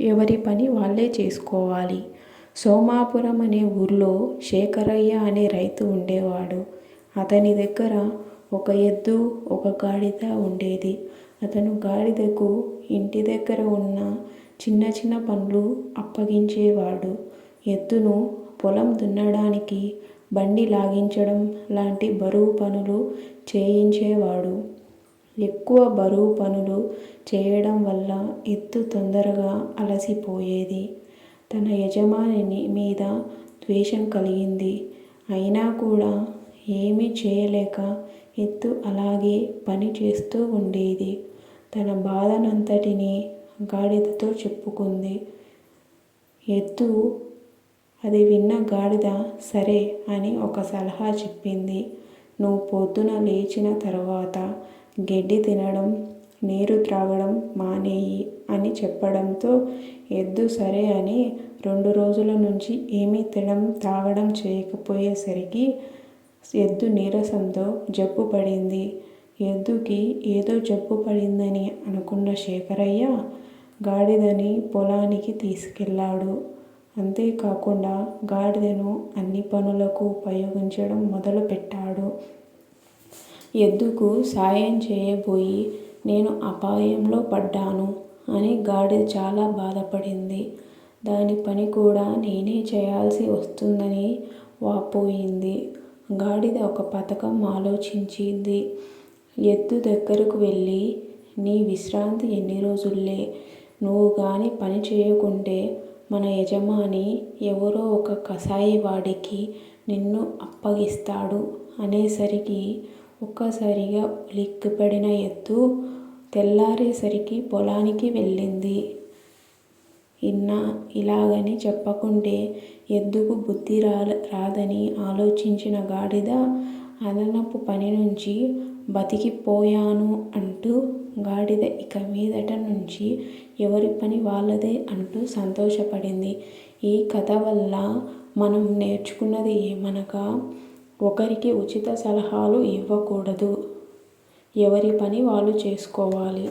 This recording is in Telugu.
ఎవరి పని వాళ్ళే చేసుకోవాలి. సోమాపురం అనే ఊర్లో శేఖరయ్య అనే రైతు ఉండేవాడు. అతని దగ్గర ఒక ఎద్దు ఒక గాడిద ఉండేది. అతను గాడిదకు ఇంటి దగ్గర ఉన్న చిన్న చిన్న పనులు అప్పగించేవాడు. ఎద్దును పొలం దున్నడానికి బండి లాగించడం లాంటి బరువు పనులు చేయించేవాడు. ఎక్కువ బరువు పనులు చేయడం వల్ల ఎద్దు తొందరగా అలసిపోయేది. తన యజమాని మీద ద్వేషం కలిగింది. అయినా కూడా ఏమీ చేయలేక ఎత్తు అలాగే పని చేస్తూ ఉండేది. తన బాధనంతటిని గాడిదతో చెప్పుకుంది. ఎత్తు అది విన్న గాడిద సరే అని ఒక సలహా చెప్పింది. నువ్వు పొద్దున లేచిన తర్వాత గడ్డి తినడం నీరు త్రాగడం మానేయి అని చెప్పడంతో ఎద్దు సరే అని రెండు రోజుల నుంచి ఏమీ తినడం తాగడం చేయకపోయేసరికి ఎద్దు నీరసంతో జబ్బు పడింది. ఎద్దుకి ఏదో జబ్బు పడిందని అనుకున్న శేఖరయ్య గాడిదని పొలానికి తీసుకెళ్ళాడు. అంతేకాకుండా గాడిదను అన్ని పనులకు ఉపయోగించడం మొదలుపెట్టాడు. ఎద్దుకు సాయం చేయబోయి నేను అపాయంలో పడ్డాను? అని గాడిద చాలా బాధపడింది. దాని పని కూడా నేనే చేయాల్సి వస్తుందని వాపోయింది. గాడిద ఒక పథకం ఆలోచించింది. ఎద్దు దగ్గరకు వెళ్ళి నీ విశ్రాంతి ఎన్ని రోజుల్లే? నువ్వు కానీ పని చేయకుంటే మన యజమాని ఎవరో ఒక కసాయివాడికి నిన్ను అప్పగిస్తాడు అనేసరికి ఒక్కసారిగా ఉలిక్కిపడిన ఎద్దు తెల్లారేసరికి పొలానికి వెళ్ళింది. ఇన్నా ఇలాగని చెప్పకుంటే ఎద్దుకు బుద్ధి రా రాదని ఆలోచించిన గాడిద అదనపు పని నుంచి బతికిపోయాను అంటూ గాడిద ఇక మీదట నుంచి ఎవరి పని వాళ్ళదే అంటూ సంతోషపడింది. ఈ కథ వల్ల మనం నేర్చుకున్నది ఏమనగా ఒకరికి ఉచిత సలహాలు ఇవ్వకూడదు. ఎవరి పని వాళ్ళు చేసుకోవాలి.